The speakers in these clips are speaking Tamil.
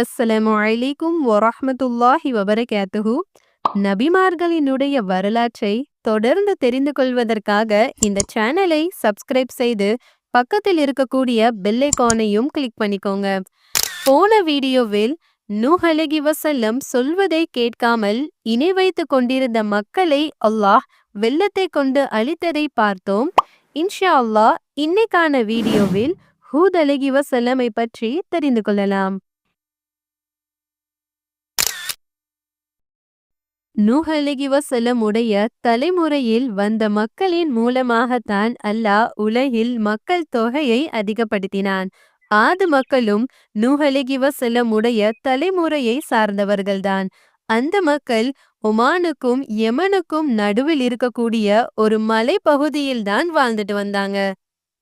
அஸ்ஸலாமு அலைக்கும் வரஹ்மத்துல்லாஹி வபரகாத்துஹு. நபிமார்களினுடைய வரலாற்றை தொடர்ந்து தெரிந்து கொள்வதற்காக இந்த சேனலை சப்ஸ்கிரைப் செய்து பக்கத்தில் இருக்கக்கூடிய பெல்லைக்கானையும் கிளிக் பண்ணிக்கோங்க. போன வீடியோவில் நூஹ் அலைஹி வஸல்லம் சொல்வதை கேட்காமல் இணை வைத்துக் கொண்டிருந்த மக்களை அல்லாஹ் வெள்ளத்தை கொண்டு அழித்ததை பார்த்தோம். இன்ஷா அல்லாஹ் இன்னைக்கான வீடியோவில் ஹூத் அலகி வசல்லமை பற்றி தெரிந்து கொள்ளலாம். நூஹ் அலைஹி உடைய தலைமுறையில் வந்த மக்களின் மூலமாகத்தான் அல்லாஹ் உலகில் மக்கள் தொகையை அதிகப்படுத்தினான். ஆது மக்களும் நூஹ் அலைஹி உடைய தலைமுறையை சார்ந்தவர்கள்தான். அந்த மக்கள் ஒமானுக்கும் யமனுக்கும் நடுவில் இருக்கக்கூடிய ஒரு மலைப்பகுதியில்தான் வாழ்ந்துட்டு வந்தாங்க.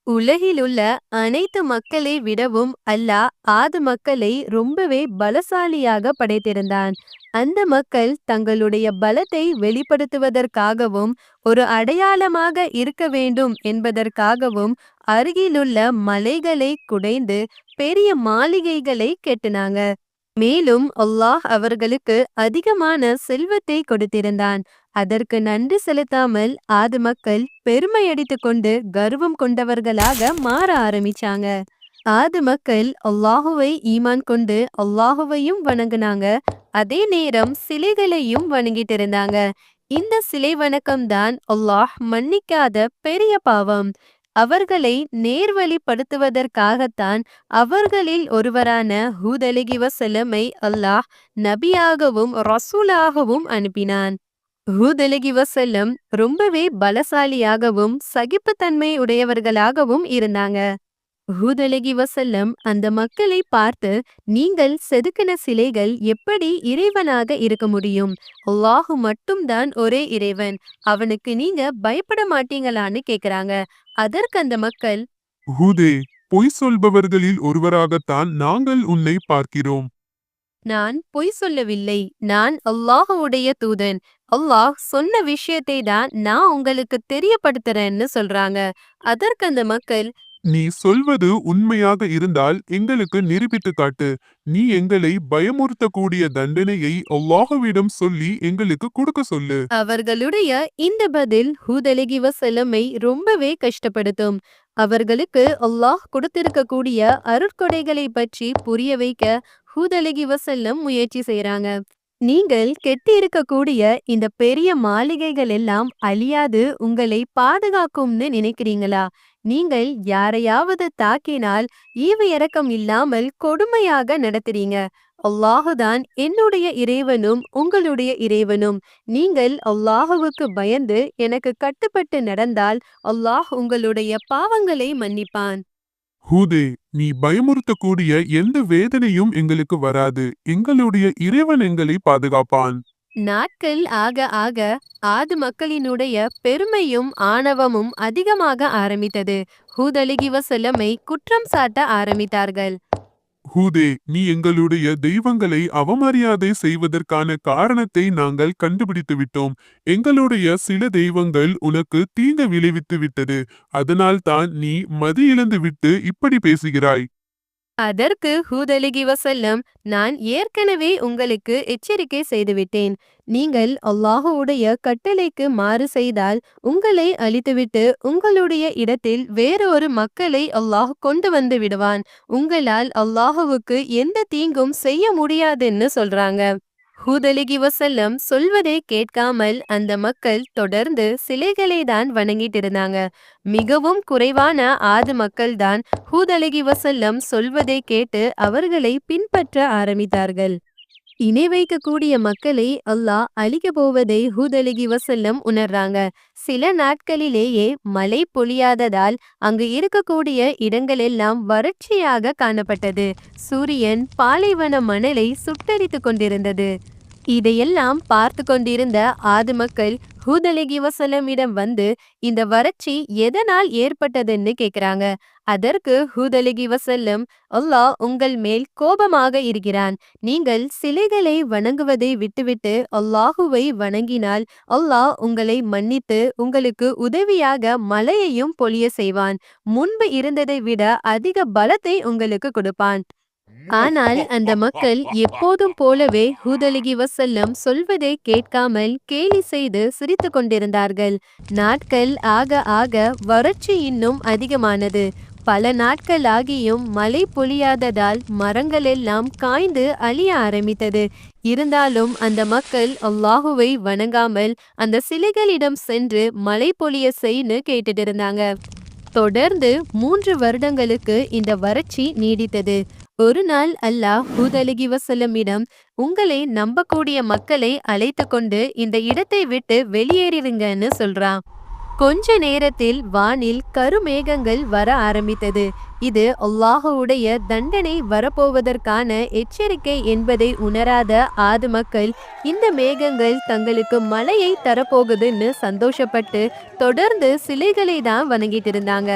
உலகிலுள்ள அனைத்து மக்களை விடவும் அல்லாஹ் ஆது மக்களை ரொம்பவே பலசாலியாக படைத்திருந்தான். அந்த மக்கள் தங்களுடைய பலத்தை வெளிப்படுத்துவதற்காகவும் ஒரு அடையாளமாக இருக்க வேண்டும் என்பதற்காகவும் அருகிலுள்ள மலைகளை குடைந்து பெரிய மாளிகைகளை கெட்டினாங்க. மேலும் அல்லாஹ் அவர்களுக்கு அதிகமான செல்வத்தை கொடுத்திருந்தான். அதற்கு நன்றி செலுத்தாமல் ஆது மக்கள் பெருமையடித்துக் கொண்டு கர்வம் கொண்டவர்களாக மாற ஆரம்பிச்சாங்க. ஆது மக்கள் அல்லாஹுவை ஈமான் கொண்டு அல்லாஹுவையும் வணங்குனாங்க. அதே நேரம் சிலைகளையும் வணங்கிட்டு இருந்தாங்க இந்த சிலை வணக்கம்தான் அல்லாஹ் மன்னிக்காத பெரிய பாவம். அவர்களை நேர்வழிப்படுத்துவதற்காகத்தான் அவர்களில் ஒருவரான ஹூதலிகி வசலமை அல்லாஹ் நபியாகவும் ரசூலாகவும் அனுப்பினான். ஹூதலிகி அலிகி வசல்லம் ரொம்பவே பலசாலியாகவும் சகிப்புத்தன்மை உடையவர்களாகவும் இருந்தாங்க. ஹூத் அலிகி வசல்லம் அந்த மக்களை பார்த்து நீங்கள் செதுக்கின சிலைகள் எப்படி இறைவனாக இருக்க முடியும்? அல்லாஹு மட்டும்தான் ஒரே இறைவன். அவனுக்கு நீங்க பயப்பட மாட்டீங்களான்னு கேக்குறாங்க. அதற்கு அந்த மக்கள் ஹூதே பொய் சொல்பவர்களில் ஒருவராகத்தான் நாங்கள் உன்னை பார்க்கிறோம். நான் பொய் சொல்லவில்லை. நான் அல்லாஹுடைய தூதன். அல்லாஹ் சொன்ன விஷயத்தை தான் நான் உங்களுக்கு தெரியப்படுத்துறேன்னு சொல்றாங்க. அதற்கு அந்த மக்கள் நீ சொல்வது உண்மையாக இருந்தால் எங்களுக்கு நிரூபித்து காட்டு. நீ எங்களை பயமுறுத்தக்கூடிய தண்டனையை அல்லாஹுவிடம் சொல்லி எங்களுக்கு கொடுக்க சொல்லு. அவர்களுடைய இந்த பதில் ஹூதலகி வசலமை ரொம்பவே கஷ்டப்படுத்தும். அவர்களுக்கு அல்லாஹ் கொடுத்திருக்கக்கூடிய அருட்கொடைகளை பற்றி புரிய வைக்க ஹூதலகி வசல்லம் முயற்சி செய்யறாங்க நீங்கள் கெட்டியிருக்கக்கூடிய இந்த பெரிய மாளிகைகள் எல்லாம் அழியாது உங்களை பாதுகாக்கும்னு நினைக்கிறீங்களா? நீங்கள் யாரையாவது தாக்கினால் ஈவு இறக்கம் இல்லாமல் கொடுமையாக நடத்துறீங்க. அல்லாஹுதான் என்னுடைய இறைவனும் உங்களுடைய இறைவனும். நீங்கள் அல்லாஹுவுக்கு பயந்து எனக்கு கட்டுப்பட்டு நடந்தால் அல்லாஹ் உங்களுடைய பாவங்களை மன்னிப்பான். ஹூதே நீ பயமுறுத்தக்கூடிய எந்த வேதனையும் எங்களுக்கு வராது. எங்களுடைய இறைவன் எங்களை பாதுகாப்பான். நாட்கள் ஆக ஆக ஆது மக்களினுடைய பெருமையும் ஆணவமும் அதிகமாக ஆரம்பித்தது. ஹூதலிகிவசல்லமை குற்றம் சாட்ட ஆரம்பித்தார்கள். ஹூதே நீ எங்களுடைய தெய்வங்களை அவமரியாதை செய்வதற்கான காரணத்தை நாங்கள் கண்டுபிடித்து விட்டோம். எங்களுடைய சில தெய்வங்கள் உனக்கு தீங்கு விளைவித்து விட்டது. அதனால்தான் நீ மதி இழந்து விட்டு இப்படி பேசுகிறாய். அதற்கு ஹூதலிகி வசல்லம் நான் ஏற்கனவே உங்களுக்கு எச்சரிக்கை செய்துவிட்டேன். நீங்கள் அல்லாஹுடைய கட்டளைக்கு மாறு செய்தால் உங்களை அழித்துவிட்டு உங்களுடைய இடத்தில் வேறொரு மக்களை அல்லாஹ் கொண்டு வந்து விடுவான். உங்களால் அல்லாஹுவுக்கு எந்த தீங்கும் செய்ய முடியாதுன்னு சொல்றாங்க. ஹூதலிகி வசல்லம் சொல்வதை கேட்காமல் அந்த மக்கள் தொடர்ந்து சிலைகளை தான் வணங்கிட்டு இருந்தாங்க மிகவும் குறைவான ஆது மக்கள்தான் ஹூதலிகி வசல்லம் சொல்வதை கேட்டு அவர்களை பின்பற்ற ஆரம்பித்தார்கள். இணை வைக்கக்கூடிய மக்களை அல்லாஹ் அழிக்க போவதை ஹூதலிகி வசல்லம் உணர்றாங்க. சில நாட்களிலேயே மழை பொழியாததால் அங்கு இருக்கக்கூடிய இடங்களெல்லாம் வறட்சியாக காணப்பட்டது. சூரியன் பாலைவன மணலை சுட்டரித்து கொண்டிருந்தது. இதையெல்லாம் பார்த்து கொண்டிருந்த ஆது மக்கள் ஹூதலிகி வசல்லமிடம் வந்து இந்த வறட்சி எதனால் ஏற்பட்டதுன்னு கேட்குறாங்க அதற்கு ஹூதலிகி வசல்லம் அல்லாஹ் உங்கள் மேல் கோபமாக இருக்கிறான். நீங்கள் சிலைகளை வணங்குவதை விட்டுவிட்டு அல்லாஹுவை வணங்கினால் அல்லாஹ் உங்களை மன்னித்து உங்களுக்கு உதவியாக மலையையும் பொழிய செய்வான். முன்பு இருந்ததை விட அதிக பலத்தை உங்களுக்கு கொடுப்பான். ஆனால் அந்த மக்கள் எப்போதும் போலவே ஹூதலிகி வசல்லம் சொல்வதை கேட்காமல் கேலி செய்து சிரித்துக் கொண்டிருந்தார்கள். நாட்கள் ஆக ஆக வறட்சி இன்னும் அதிகமானது. பல நாட்கள் ஆகியும் மழை பொழியாததால் மரங்கள் எல்லாம் காய்ந்து அழிய ஆரம்பித்தது. இருந்தாலும் அந்த மக்கள் அல்லாஹுவை வணங்காமல் அந்த சிலைகளிடம் சென்று மழை பொழிய செய்ன்னு கேட்டுட்டு இருந்தாங்க தொடர்ந்து மூன்று வருடங்களுக்கு இந்த வறட்சி நீடித்தது. ஒரு நாள் அல்லாஹ் ஹூதலகி வசலமிடம் உங்களை நம்பக்கூடிய மக்களை அழைத்து கொண்டு இந்த இடத்தை விட்டு வெளியேறிடுங்கன்னு சொல்றான். கொஞ்ச நேரத்தில் வானில் கருமேகங்கள் வர ஆரம்பித்தது. இது அல்லாஹுடைய தண்டனை வரப்போவதற்கான எச்சரிக்கை என்பதை உணராத ஆது மக்கள் இந்த மேகங்கள் தங்களுக்கு மழையை தரப்போகுதுன்னு சந்தோஷப்பட்டு தொடர்ந்து சிலைகளை தான் வணங்கிட்டு இருந்தாங்க.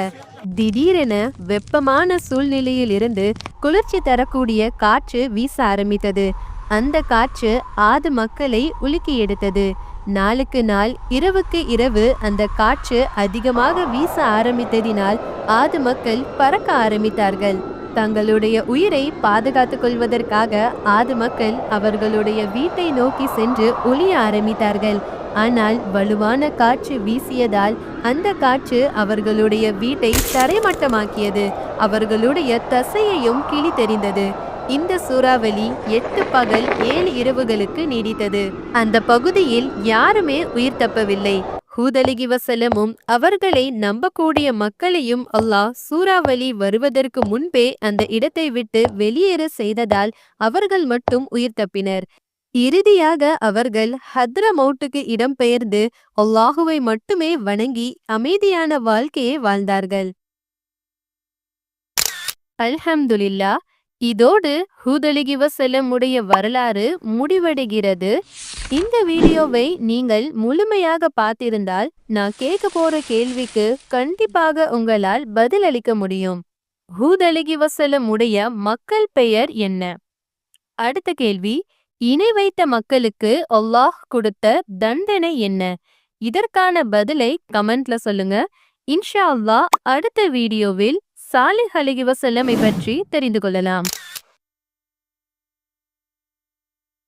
திடீரென வெப்பமான சூழ்நிலையிலிருந்து குளிர்ச்சி தரக்கூடிய காற்று வீச ஆரம்பித்தது. அந்த காற்று ஆது மக்களை உலுக்கி எடுத்தது. நாளுக்கு நாள் இரவுக்கு இரவு அந்த காற்று அதிகமாக வீச ஆரம்பித்ததினால் ஆது மக்கள் பறக்க ஆரம்பித்தார்கள். தங்களுடைய உயிரை பாதுகாத்துக் கொள்வதற்காக ஆது மக்கள் அவர்களுடைய வீட்டை நோக்கி சென்று ஒளிய ஆரம்பித்தார்கள். ஆனால் வலுவான காற்று வீசியதால் அந்த காற்று அவர்களுடைய வீட்டை தரைமட்டமாக்கியது. அவர்களுடைய தசையையும் கிளி தெரிந்தது இந்த சூறாவளி எட்டு பகல் ஏழு இரவுகளுக்கு நீடித்தது. அந்த பகுதியில் யாருமே உயிர் தப்பவில்லை. ஹூதலிகி வசலமும் அவர்களை நம்பக்கூடிய மக்களையும் அல்லாஹ் சூறாவளி வருவதற்கு முன்பே அந்த இடத்தை விட்டு வெளியேற செய்ததால் அவர்கள் மட்டும் உயிர் தப்பினர். இறுதியாக அவர்கள் ஹத்ரமௌட்டுக்கு இடம்பெயர்ந்து அல்லாஹுவை மட்டுமே வணங்கி அமைதியான வாழ்க்கையை வாழ்ந்தார்கள். அல்ஹம்துலில்லா இதோடு ஹூதலிகி வசல்லமுடைய வரலாறு முடிவடைகிறது. இந்த வீடியோவை நீங்கள் முழுமையாக பார்த்திருந்தால் நான் கேட்க போற கேள்விக்கு கண்டிப்பாக உங்களால் பதிலளிக்க முடியும். ஹூதெழுகிவ செல்லம் உடைய மக்கள் பெயர் என்ன? அடுத்த கேள்வி இணை வைத்த மக்களுக்கு அல்லாஹ் கொடுத்த தண்டனை என்ன? இதற்கான பதிலை கமெண்ட்ல சொல்லுங்க. இன்ஷா அல்லாஹ் அடுத்த வீடியோவில் சாலிஹ் அலிஹி வசல்லமை பற்றி தெரிந்து கொள்ளலாம்.